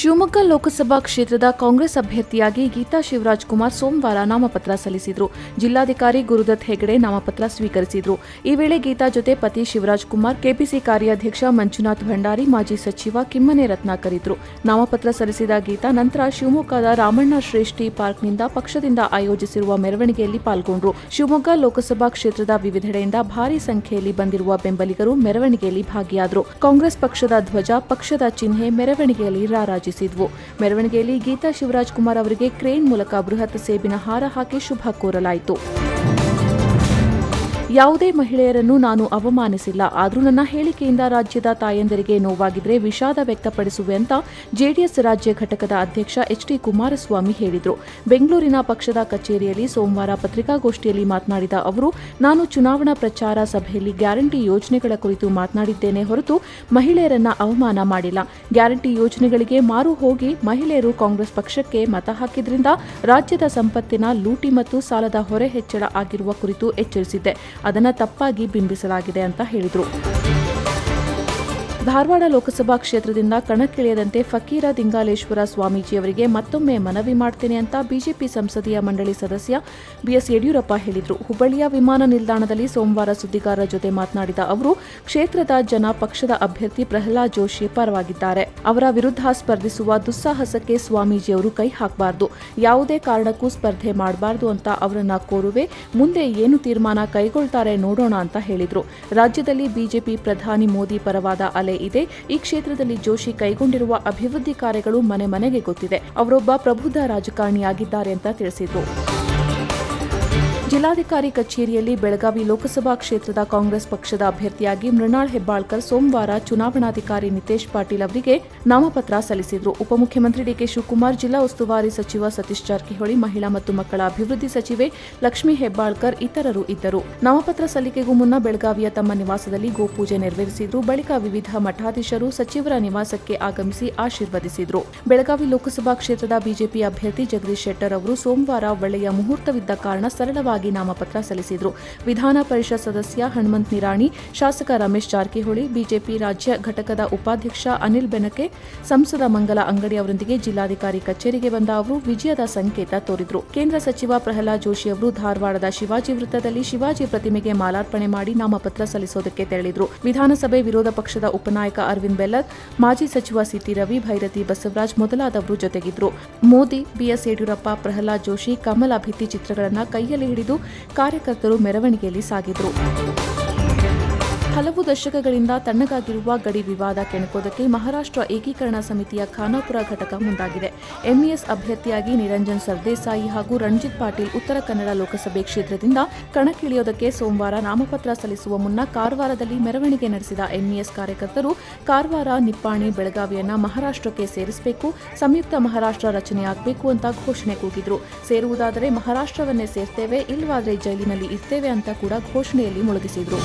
ಶಿವಮೊಗ್ಗ ಲೋಕಸಭಾ ಕ್ಷೇತ್ರದ ಕಾಂಗ್ರೆಸ್ ಅಭ್ಯರ್ಥಿಯಾಗಿ ಗೀತಾ ಶಿವರಾಜ್ ಕುಮಾರ್ ಸೋಮವಾರ ನಾಮಪತ್ರ ಸಲ್ಲಿಸಿದರು. ಜಿಲ್ಲಾಧಿಕಾರಿ ಗುರುದತ್ ಹೆಗಡೆ ನಾಮಪತ್ರ ಸ್ವೀಕರಿಸಿದರು. ಈ ವೇಳೆ ಗೀತಾ ಜೊತೆ ಪತಿ ಶಿವರಾಜ್ ಕುಮಾರ್, ಕೆಪಿಸಿ ಕಾರ್ಯಾಧ್ಯಕ್ಷ ಮಂಜುನಾಥ್ ಭಂಡಾರಿ, ಮಾಜಿ ಸಚಿವ ಕಿಮ್ಮನೆ ರತ್ನಾಕರ್ ಇದ್ರು. ನಾಮಪತ್ರ ಸಲ್ಲಿಸಿದ ಗೀತಾ ನಂತರ ಶಿವಮೊಗ್ಗದ ರಾಮಣ್ಣ ಶ್ರೇಷ್ಠಿ ಪಾರ್ಕ್ನಿಂದ ಪಕ್ಷದಿಂದ ಆಯೋಜಿಸಿರುವ ಮೆರವಣಿಗೆಯಲ್ಲಿ ಪಾಲ್ಗೊಂಡ್ರು. ಶಿವಮೊಗ್ಗ ಲೋಕಸಭಾ ಕ್ಷೇತ್ರದ ವಿವಿಧೆಡೆಯಿಂದ ಭಾರಿ ಸಂಖ್ಯೆಯಲ್ಲಿ ಬಂದಿರುವ ಬೆಂಬಲಿಗರು ಮೆರವಣಿಗೆಯಲ್ಲಿ ಭಾಗಿಯಾದರು. ಕಾಂಗ್ರೆಸ್ ಪಕ್ಷದ ಧ್ವಜ, ಪಕ್ಷದ ಚಿಹ್ನೆ ಮೆರವಣಿಗೆಯಲ್ಲಿ ರಾರಾಜಿಸಿದ್ವು ಮೆರವಣಿಗೆಯಲ್ಲಿ ಗೀತಾ ಶಿವರಾಜ್ ಕುಮಾರ್ ಅವರಿಗೆ ಕ್ರೇನ್ ಮೂಲಕ ಬೃಹತ್ ಸೇಬಿನ ಹಾರ ಹಾಕಿ ಶುಭ ಕೋರಲಾಯಿತು. ಯಾವುದೇ ಮಹಿಳೆಯರನ್ನು ನಾನು ಅವಮಾನಿಸಿಲ್ಲ. ಆದರೂ ನನ್ನ ಹೇಳಿಕೆಯಿಂದ ರಾಜ್ಯದ ತಾಯಂದಿರಿಗೆ ನೋವಾಗಿದ್ರೆ ವಿಷಾದ ವ್ಯಕ್ತಪಡಿಸುವೆ ಅಂತ ಜೆಡಿಎಸ್ ರಾಜ್ಯ ಘಟಕದ ಅಧ್ಯಕ್ಷ ಎಚ್ ಡಿ ಕುಮಾರಸ್ವಾಮಿ ಹೇಳಿದರು. ಬೆಂಗಳೂರಿನ ಪಕ್ಷದ ಕಚೇರಿಯಲ್ಲಿ ಸೋಮವಾರ ಪತ್ರಿಕಾಗೋಷ್ಠಿಯಲ್ಲಿ ಮಾತನಾಡಿದ ಅವರು, ನಾನು ಚುನಾವಣಾ ಪ್ರಚಾರ ಸಭೆಯಲ್ಲಿ ಗ್ಯಾರಂಟಿ ಯೋಜನೆಗಳ ಕುರಿತು ಮಾತನಾಡಿದ್ದೇನೆ ಹೊರತು ಮಹಿಳೆಯರನ್ನ ಅವಮಾನ ಮಾಡಿಲ್ಲ. ಗ್ಯಾರಂಟಿ ಯೋಜನೆಗಳಿಗೆ ಮಾರು ಹೋಗಿ ಮಹಿಳೆಯರು ಕಾಂಗ್ರೆಸ್ ಪಕ್ಷಕ್ಕೆ ಮತ ಹಾಕಿದ್ರಿಂದ ರಾಜ್ಯದ ಸಂಪತ್ತಿನ ಲೂಟಿ ಮತ್ತು ಸಾಲದ ಹೊರೆ ಹೆಚ್ಚಳ ಆಗಿರುವ ಕುರಿತು ಎಚ್ಚರಿಸಿದ್ದೆ. ಅದನ್ನು ತಪ್ಪಾಗಿ ಬಿಂಬಿಸಲಾಗಿದೆ ಅಂತ ಹೇಳಿದರು. ಧಾರವಾಡ ಲೋಕಸಭಾ ಕ್ಷೇತ್ರದಿಂದ ಕಣಕ್ಕಿಳಿಯದಂತೆ ಫಕೀರ ದಿಂಗಾಲೇಶ್ವರ ಸ್ವಾಮೀಜಿಯವರಿಗೆ ಮತ್ತೊಮ್ಮೆ ಮನವಿ ಮಾಡ್ತೇನೆ ಅಂತ ಬಿಜೆಪಿ ಸಂಸದೀಯ ಮಂಡಳಿ ಸದಸ್ಯ ಬಿಎಸ್ ಯಡಿಯೂರಪ್ಪ ಹೇಳಿದರು. ಹುಬ್ಬಳ್ಳಿಯ ವಿಮಾನ ನಿಲ್ದಾಣದಲ್ಲಿ ಸೋಮವಾರ ಸುದ್ದಿಗಾರರ ಜೊತೆ ಮಾತನಾಡಿದ ಅವರು, ಕ್ಷೇತ್ರದ ಜನ ಪಕ್ಷದ ಅಭ್ಯರ್ಥಿ ಪ್ರಹ್ಲಾದ್ ಜೋಶಿ ಪರವಾಗಿದ್ದಾರೆ. ಅವರ ವಿರುದ್ಧ ಸ್ಪರ್ಧಿಸುವ ದುಸ್ಸಾಹಸಕ್ಕೆ ಸ್ವಾಮೀಜಿಯವರು ಕೈ ಹಾಕಬಾರದು. ಯಾವುದೇ ಕಾರಣಕ್ಕೂ ಸ್ಪರ್ಧೆ ಮಾಡಬಾರದು ಅಂತ ಅವರನ್ನ ಕೋರುವೆ. ಮುಂದೆ ಏನು ತೀರ್ಮಾನ ಕೈಗೊಳ್ತಾರೆ ನೋಡೋಣ ಅಂತ ಹೇಳಿದರು. ರಾಜ್ಯದಲ್ಲಿ ಬಿಜೆಪಿ ಪ್ರಧಾನಿ ಮೋದಿ ಪರವಾದ ಅಲೆ ಇದೆ. ಈ ಕ್ಷೇತ್ರದಲ್ಲಿ ಜೋಶಿ ಕೈಗೊಂಡಿರುವ ಅಭಿವೃದ್ಧಿ ಕಾರ್ಯಗಳು ಮನೆ ಮನೆಗೆ ಗೊತ್ತಿದೆ. ಅವರೊಬ್ಬ ಪ್ರಬುದ್ಧ ರಾಜಕಾರಣಿಯಾಗಿದ್ದಾರೆ ಅಂತ ತಿಳಿಸಿದರು. ಜಿಲ್ಲಾಧಿಕಾರಿ ಕಚೇರಿಯಲ್ಲಿ ಬೆಳಗಾವಿ ಲೋಕಸಭಾ ಕ್ಷೇತ್ರದ ಕಾಂಗ್ರೆಸ್ ಪಕ್ಷದ ಅಭ್ಯರ್ಥಿಯಾಗಿ ಮೃಣಾಳ್ ಹೆಬ್ಬಾಳ್ಕರ್ ಸೋಮವಾರ ಚುನಾವಣಾಧಿಕಾರಿ ನಿತೇಶ್ ಪಾಟೀಲ್ ಅವರಿಗೆ ನಾಮಪತ್ರ ಸಲ್ಲಿಸಿದರು. ಉಪಮುಖ್ಯಮಂತ್ರಿ ಡಿಕೆ ಶಿವಕುಮಾರ್, ಜಿಲ್ಲಾ ಉಸ್ತುವಾರಿ ಸಚಿವ ಸತೀಶ್ ಜಾರಕಿಹೊಳಿ, ಮಹಿಳಾ ಮತ್ತು ಮಕ್ಕಳ ಅಭಿವೃದ್ಧಿ ಸಚಿವೆ ಲಕ್ಷ್ಮೀ ಹೆಬ್ಬಾಳ್ಕರ್ ಇತರರು ಇದ್ದರು. ನಾಮಪತ್ರ ಸಲ್ಲಿಕೆಗೂ ಮುನ್ನ ಬೆಳಗಾವಿಯ ತಮ್ಮ ನಿವಾಸದಲ್ಲಿ ಗೋಪೂಜೆ ನೆರವೇರಿಸಿದ್ರು. ಬಳಿಕ ವಿವಿಧ ಮಠಾಧೀಶರು ಸಚಿವರ ನಿವಾಸಕ್ಕೆ ಆಗಮಿಸಿ ಆಶೀರ್ವದಿಸಿದ್ರು. ಬೆಳಗಾವಿ ಲೋಕಸಭಾ ಕ್ಷೇತ್ರದ ಬಿಜೆಪಿ ಅಭ್ಯರ್ಥಿ ಜಗದೀಶ್ ಶೆಟ್ಟರ್ ಅವರು ಸೋಮವಾರ ಒಳ್ಳೆಯ ಮುಹೂರ್ತವಿದ್ದ ಕಾರಣ ಸರಳವಾಗಿ ನಾಮಪತ್ರ ಸಲ್ಲಿಸಿದರು. ವಿಧಾನ ಪರಿಷತ್ ಸದಸ್ಯ ಹನುಮಂತ್ ನಿರಾಣಿ, ಶಾಸಕ ರಮೇಶ್ ಜಾರಕಿಹೊಳಿ, ಬಿಜೆಪಿ ರಾಜ್ಯ ಘಟಕದ ಉಪಾಧ್ಯಕ್ಷ ಅನಿಲ್ ಬೆನಕೆ, ಸಂಸದ ಮಂಗಲ ಅಂಗಡಿ ಅವರೊಂದಿಗೆ ಜಿಲ್ಲಾಧಿಕಾರಿ ಕಚೇರಿಗೆ ಬಂದ ಅವರು ವಿಜಯದ ಸಂಕೇತ ತೋರಿದರು. ಕೇಂದ್ರ ಸಚಿವ ಪ್ರಹ್ಲಾದ್ ಜೋಶಿ ಅವರು ಧಾರವಾಡದ ಶಿವಾಜಿ ವೃತ್ತದಲ್ಲಿ ಶಿವಾಜಿ ಪ್ರತಿಮೆಗೆ ಮಾಲಾರ್ಪಣೆ ಮಾಡಿ ನಾಮಪತ್ರ ಸಲ್ಲಿಸೋದಕ್ಕೆ ತೆರಳಿದರು. ವಿಧಾನಸಭೆ ವಿರೋಧ ಪಕ್ಷದ ಉಪನಾಯಕ ಅರವಿಂದ್ ಬೆಲ್ಲದ್, ಮಾಜಿ ಸಚಿವ ಸಿಟಿ ರವಿ, ಭೈರತಿ ಬಸವರಾಜ್ ಮೊದಲಾದವರು ಜೊತೆಗಿದ್ರು. ಮೋದಿ, ಬಿಎಸ್ ಯಡಿಯೂರಪ್ಪ, ಪ್ರಹ್ಲಾದ್ ಜೋಶಿ, ಕಮಲ ಭಿತ್ತಿ ಚಿತ್ರಗಳನ್ನು ಕೈಯಲ್ಲಿ ಹಿಡಿದು ಕಾರ್ಯಕರ್ತರು ಮೆರವಣಿಗೆಯಲ್ಲಿ ಸಾಗಿದ್ರು. ಹಲವು ದಶಕಗಳಿಂದ ತಣ್ಣಗಾಗಿರುವ ಗಡಿ ವಿವಾದ ಕೆಣಕೋದಕ್ಕೆ ಮಹಾರಾಷ್ಟ್ರ ಏಕೀಕರಣ ಸಮಿತಿಯ ಖಾನಾಪುರ ಘಟಕ ಮುಂದಾಗಿದೆ. ಎಂಇಎಸ್ ಅಭ್ಯರ್ಥಿಯಾಗಿ ನಿರಂಜನ್ ಸರ್ದೇಸಾಯಿ ಹಾಗೂ ರಣಜಿತ್ ಪಾಟೀಲ್ ಉತ್ತರ ಕನ್ನಡ ಲೋಕಸಭೆ ಕ್ಷೇತ್ರದಿಂದ ಕಣಕ್ಕಿಳಿಯೋದಕ್ಕೆ ಸೋಮವಾರ ನಾಮಪತ್ರ ಸಲ್ಲಿಸುವ ಮುನ್ನ ಕಾರವಾರದಲ್ಲಿ ಮೆರವಣಿಗೆ ನಡೆಸಿದ ಎಂಇಎಸ್ ಕಾರ್ಯಕರ್ತರು ಕಾರವಾರ, ನಿಪ್ಪಾಣಿ, ಬೆಳಗಾವಿಯನ್ನ ಮಹಾರಾಷ್ಟ್ರಕ್ಕೆ ಸೇರಿಸಬೇಕು, ಸಂಯುಕ್ತ ಮಹಾರಾಷ್ಟ್ರ ರಚನೆಯಾಗಬೇಕು ಅಂತ ಘೋಷಣೆ ಕೂಗಿದ್ರು. ಸೇರುವುದಾದರೆ ಮಹಾರಾಷ್ಟ್ರವನ್ನೇ ಸೇರ್ತೇವೆ ಇಲ್ಲವಾದರೆ ಜೈಲಿನಲ್ಲಿ ಇರ್ತೇವೆ ಅಂತ ಕೂಡ ಘೋಷಣೆಯಲ್ಲಿ ಮುಳುಗಿಸಿದ್ರು.